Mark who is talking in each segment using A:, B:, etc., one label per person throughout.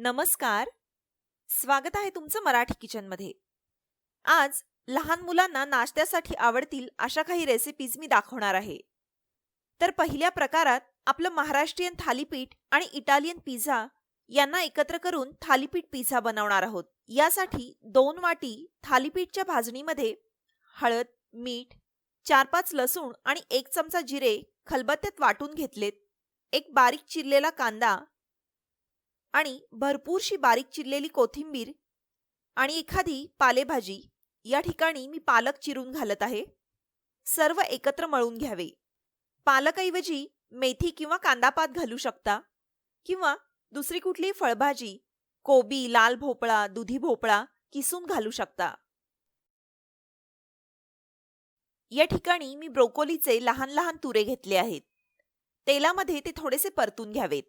A: नमस्कार. स्वागत आहे तुमचं मराठी किचनमध्ये. आज लहान मुलांना नाश्त्यासाठी आवडतील अशा काही रेसिपीज मी दाखवणार आहे. तर पहिल्या प्रकारात आपलं महाराष्ट्रीयन थालीपीठ आणि इटालियन पिझ्झा यांना एकत्र करून थालीपीठ पिझ्झा बनवणार आहोत. यासाठी दोन वाटी थालीपीठच्या भाजणीमध्ये हळद मीठ चार पाच लसूण आणि एक चमचा जिरे खलबत्त्यात वाटून घेतलेत. एक बारीक चिरलेला कांदा आणि भरपूरशी बारीक चिरलेली कोथिंबीर आणि एखादी पालेभाजी. या ठिकाणी मी पालक चिरून घालत आहे. सर्व एकत्र मळून घ्यावे. पालकऐवजी मेथी किंवा कांदापात घालू शकता. किंवा दुसरी कुठली फळभाजी कोबी लाल भोपळा दुधी भोपळा किसून घालू शकता. या ठिकाणी मी ब्रोकोलीचे लहान लहान तुरे घेतले आहेत. तेलामध्ये ते थोडेसे परतून घ्यावेत.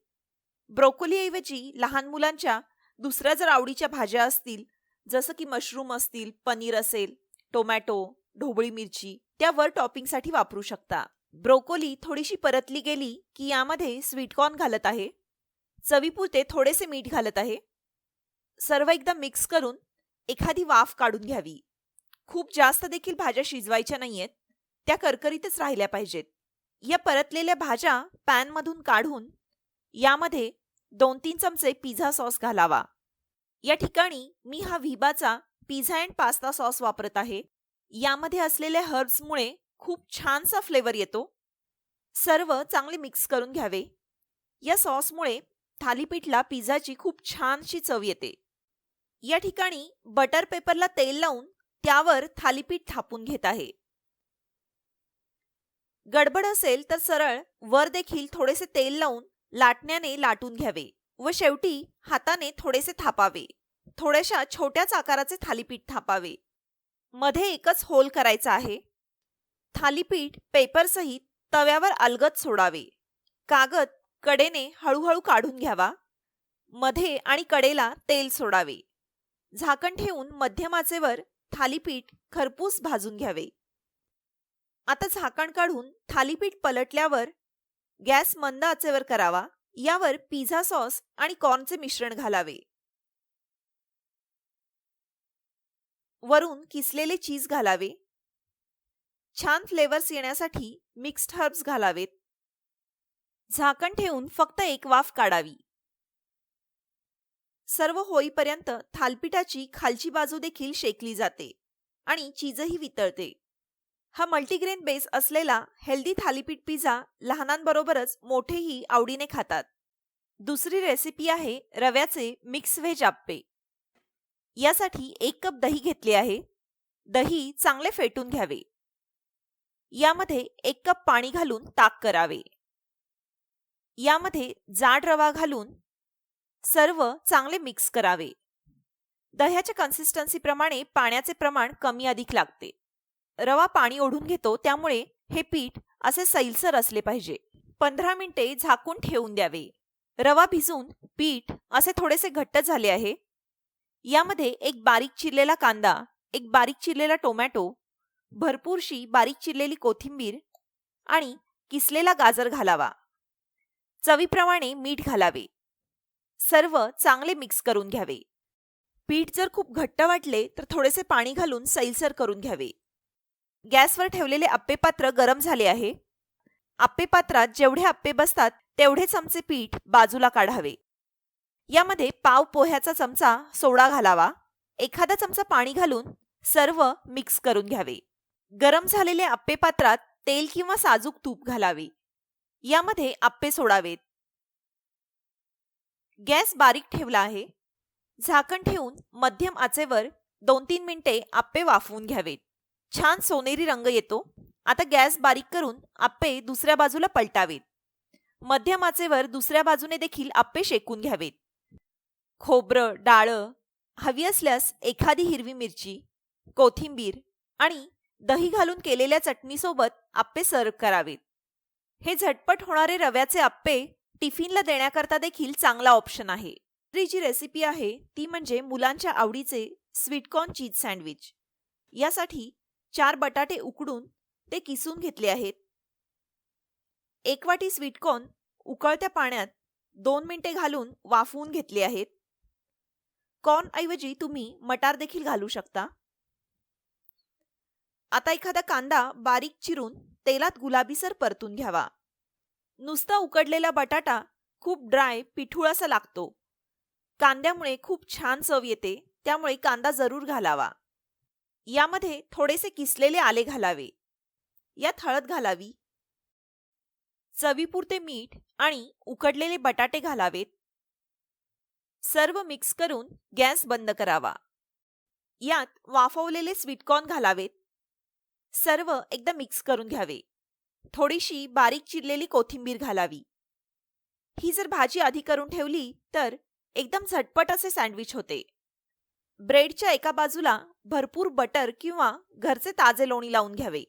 A: ब्रोकोलीऐवजी लहान मुलांच्या दुसऱ्या जर आवडीच्या भाज्या असतील जसं की मशरूम असतील पनीर असेल टोमॅटो ढोबळी मिरची त्यावर टॉपिंगसाठी वापरू शकता. ब्रोकोली थोडीशी परतली गेली की यामध्ये स्वीटकॉर्न घालत आहे. चवीपुरते थोडेसे मीठ घालत आहे. सर्व एकदा मिक्स करून एखादी वाफ काढून घ्यावी. खूप जास्त देखील भाज्या शिजवायच्या नाहीयेत त्या करकरीतच राहिल्या पाहिजेत. या परतलेल्या भाज्या पॅनमधून काढून यामध्ये दोन तीन चमचे पिझ्झा सॉस घालावा. या ठिकाणी मी हा व्हिबाचा पिझ्झा अँड पास्ता सॉस वापरत आहे. यामध्ये असलेल्या हर्ब्समुळे खूप छानसा फ्लेवर येतो. सर्व चांगले मिक्स करून घ्यावे. या सॉसमुळे थालीपीठला पिझ्झाची खूप छानशी चव येते. या ठिकाणी बटर पेपरला तेल लावून त्यावर थालीपीठ थापून घेत आहे. गडबड असेल तर सरळ वर देखील थोडेसे तेल लावून लाटण्याने लाटून घ्यावे व शेवटी हाताने थोडेसे थापावे. थोड्याशा छोट्याच आकाराचे थालीपीठ थापावे. मध्ये एकच होल करायचा आहे. थालीपीठ पेपरसहित तव्यावर अलगत सोडावे. कागद कडेने हळूहळू काढून घ्यावा. मध्ये आणि कडेला तेल सोडावे. झाकण ठेवून मध्यमाचेवर थालीपीठ खरपूस भाजून घ्यावे. आता झाकण काढून थालीपीठ पलटल्यावर गॅस मंद आचेवर करावा. यावर पिझ्झा सॉस आणि कॉर्नचे मिश्रण घालावे. वरून किसलेले चीज घालावे. छान फ्लेवर्स येण्यासाठी मिक्स्ड हर्ब्स घालावेत. झाकण ठेवून फक्त एक वाफ काढावी. सर्व होईपर्यंत थालपिठाची खालची बाजू देखील शेकली जाते आणि चीजही वितळते. हा मल्टीग्रेन बेस असलेला हेल्दी थालीपीठ पिझ्झा लहानांबरोबरच मोठेही आवडीने खातात. दुसरी रेसिपी आहे रव्याचे मिक्स व्हेज आप्पे. यासाठी एक कप दही घेतले आहे. दही चांगले फेटून घ्यावे. यामध्ये एक कप पाणी घालून ताक करावे. यामध्ये जाड रवा घालून सर्व चांगले मिक्स करावे. दह्याच्या कन्सिस्टन्सीप्रमाणे पाण्याचे प्रमाण कमी अधिक लागते. रवा पाणी ओढून घेतो त्यामुळे हे पीठ असे सैलसर असले पाहिजे. पंधरा मिनिटे झाकून ठेवून द्यावे. रवा भिजून पीठ असे थोडेसे घट्ट झाले आहे. यामध्ये एक बारीक चिरलेला कांदा एक बारीक चिरलेला टोमॅटो भरपूरशी बारीक चिरलेली कोथिंबीर आणि किसलेला गाजर घालावा. चवीप्रमाणे मीठ घालावे. सर्व चांगले मिक्स करून घ्यावे. पीठ जर खूप घट्ट वाटले तर थोडेसे पाणी घालून सैलसर करून घ्यावे. गॅसवर ठेवलेले आप्पे पात्र गरम झाले आहे. आप्पे पात्रात जेवढे आप्पे बसतात तेवढे चमचे पीठ बाजूला काढावे. यामध्ये पाव पोह्याचा चमचा सोडा घालावा. एखादा चमचा पाणी घालून सर्व मिक्स करून घ्यावे. गरम झालेले आप्पे पात्रात तेल किंवा साजूक तूप घालावे. यामध्ये आप्पे सोडावेत. गॅस बारीक ठेवला आहे. झाकण ठेवून मध्यम आचेवर दोन तीन मिनिटे आप्पे वाफवून घ्यावेत. छान सोनेरी रंग येतो. आता गॅस बारीक करून आप्पे दुसऱ्या बाजूला पलटावेत. मध्यमाचेवर दुसऱ्या बाजूने देखील आप्पे शेकून घ्यावेत. खोबरं डाळं हवी असल्यास एखादी हिरवी मिरची कोथिंबीर आणि दही घालून केलेल्या चटणीसोबत आप्पे सर्व करावेत. हे झटपट होणारे रव्याचे आप्पे टिफिनला देण्याकरता देखील चांगला ऑप्शन आहे. दुसरी जी रेसिपी आहे ती म्हणजे मुलांच्या आवडीचे स्वीटकॉर्न चीज सँडविच. यासाठी चार बटाटे उकडून ते किसून घेतले आहेत. एक वाटी स्वीटकॉर्न उकळत्या पाण्यात दोन मिनिटे घालून वाफवून घेतले आहेत. कॉर्नऐवजी तुम्ही मटार देखील घालू शकता. आता एखादा कांदा बारीक चिरून तेलात गुलाबीसर परतून घ्यावा. नुसता उकडलेला बटाटा खूप ड्राय पिठूळ असा लागतो. कांद्यामुळे खूप छान चव येते त्यामुळे कांदा जरूर घालावा. यामध्ये थोडेसे किसलेले आले घालावे. यात हळद घालावी. चवीपुरते मीठ आणि उकडलेले बटाटे घालावेत. सर्व मिक्स करून गॅस बंद करावा. यात वाफवलेले स्वीटकॉर्न घालावेत. सर्व एकदा मिक्स करून घ्यावे. थोडीशी बारीक चिरलेली कोथिंबीर घालावी. ही जर भाजी आधी करून ठेवली तर एकदम झटपट असे सँडविच होते. ब्रेडच्या एका बाजूला भरपूर बटर किंवा घरचे ताजे लोणी लावून घ्यावे.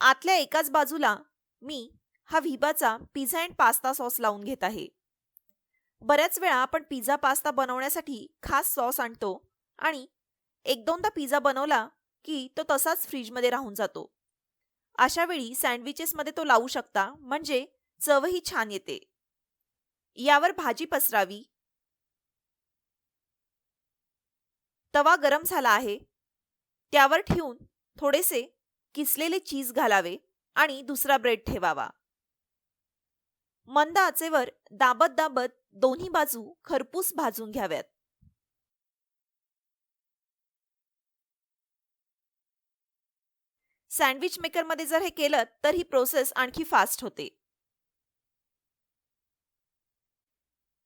A: आतल्या एकाच बाजूला मी हा व्हिबाचा पिझ्झा अँड पास्ता सॉस लावून घेत आहे. बऱ्याच वेळा आपण पिझ्झा पास्ता बनवण्यासाठी खास सॉस आणतो आणि एक दोनदा पिझ्झा बनवला की तो तसाच फ्रीजमध्ये राहून जातो. अशा वेळी सँडविचेसमध्ये तो लावू शकता म्हणजे चवही छान येते. यावर भाजी पसरावी तवा गरम झाला आहे. त्यावर ठेवून थोडेसे किसलेले चीज घालावे आणि दुसरा ब्रेड ठेवावा. मंद आचेवर दाबत दाबत दोन्ही बाजू खरपूस भाजून घ्याव्यात. सँडविच मेकरमध्ये जर हे केलं तर ही प्रोसेस आणखी फास्ट होते.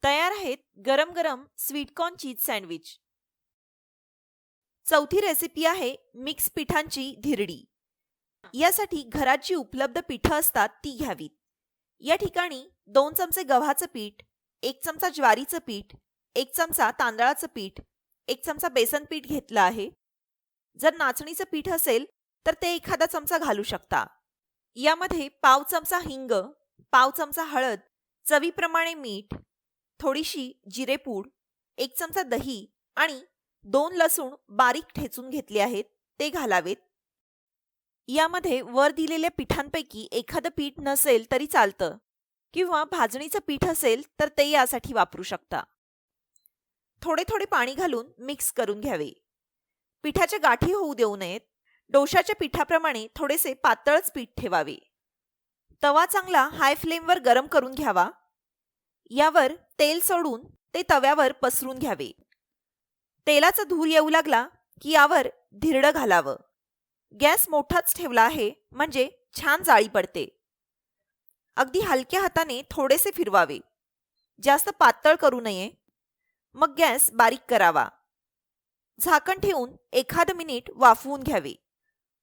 A: तयार आहेत गरम गरम स्वीटकॉर्न चीज सँडविच. चौथी रेसिपी आहे मिक्स पिठांची धिरडी. यासाठी घरात जी उपलब्ध पिठं असतात ती घ्यावीत. या ठिकाणी दोन चमचे गव्हाचं पीठ एक चमचा ज्वारीचं पीठ एक चमचा तांदळाचं पीठ एक चमचा बेसन पीठ घेतलं आहे. जर नाचणीचं पीठ असेल तर ते एखादा चमचा घालू शकता. यामध्ये पाव चमचा हिंग पाव चमचा हळद चवीप्रमाणे मीठ थोडीशी जिरेपूड एक चमचा दही आणि दोन लसूण बारीक ठेचून घेतले आहेत ते घालावेत. यामध्ये वर दिलेल्या पिठांपैकी एखादं पीठ नसेल तरी चालतं किंवा भाजणीचं पीठ असेल तर ते यासाठी वापरू शकता. थोडे थोडे पाणी घालून मिक्स करून घ्यावे. पिठाच्या गाठी होऊ देऊ नयेत डोशाच्या पिठाप्रमाणे थोडेसे पातळच पीठ ठेवावे. तवा चांगला हाय फ्लेमवर गरम करून घ्यावा. यावर तेल सोडून ते तव्यावर पसरून घ्यावे. तेलाचा धूर येऊ लागला की यावर धिरडं घालावं. गॅस मोठाच ठेवला आहे म्हणजे छान जाळी पडते. अगदी हलक्या हाताने थोडेसे फिरवावे. जास्त पातळ करू नये. मग गॅस बारीक करावा. झाकण ठेवून एखाद मिनिट वाफवून घ्यावे.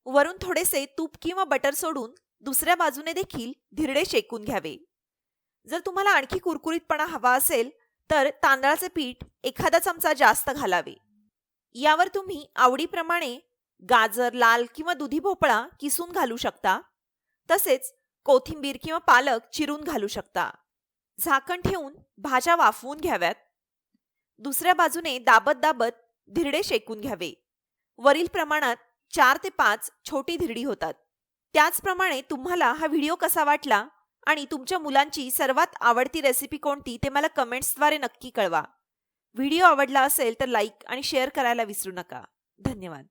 A: वरून थोडेसे तूप किंवा बटर सोडून दुसऱ्या बाजूने देखील धिरडे शेकून घ्यावे. जर तुम्हाला आणखी कुरकुरीतपणा हवा असेल तर तांदळाचे पीठ एखादा चमचा जास्त घालावे. यावर तुम्ही आवडीप्रमाणे गाजर लाल किंवा दुधी भोपळा किसून घालू शकता. तसेच कोथिंबीर किंवा पालक चिरून घालू शकता. झाकण ठेवून भाज्या वाफवून घ्याव्यात. दुसऱ्या बाजूने दाबत दाबत धिरडे शेकून घ्यावे. वरील प्रमाणात चार ते पाच छोटी धिरडी होतात. त्याचप्रमाणे तुम्हाला हा व्हिडिओ कसा वाटला आणि तुमच्या मुलांची सर्वात आवडती रेसिपी कोणती ते मला कमेंट्सद्वारे नक्की कळवा. व्हिडिओ आवडला असेल तर लाईक आणि शेअर करायला विसरू नका. धन्यवाद.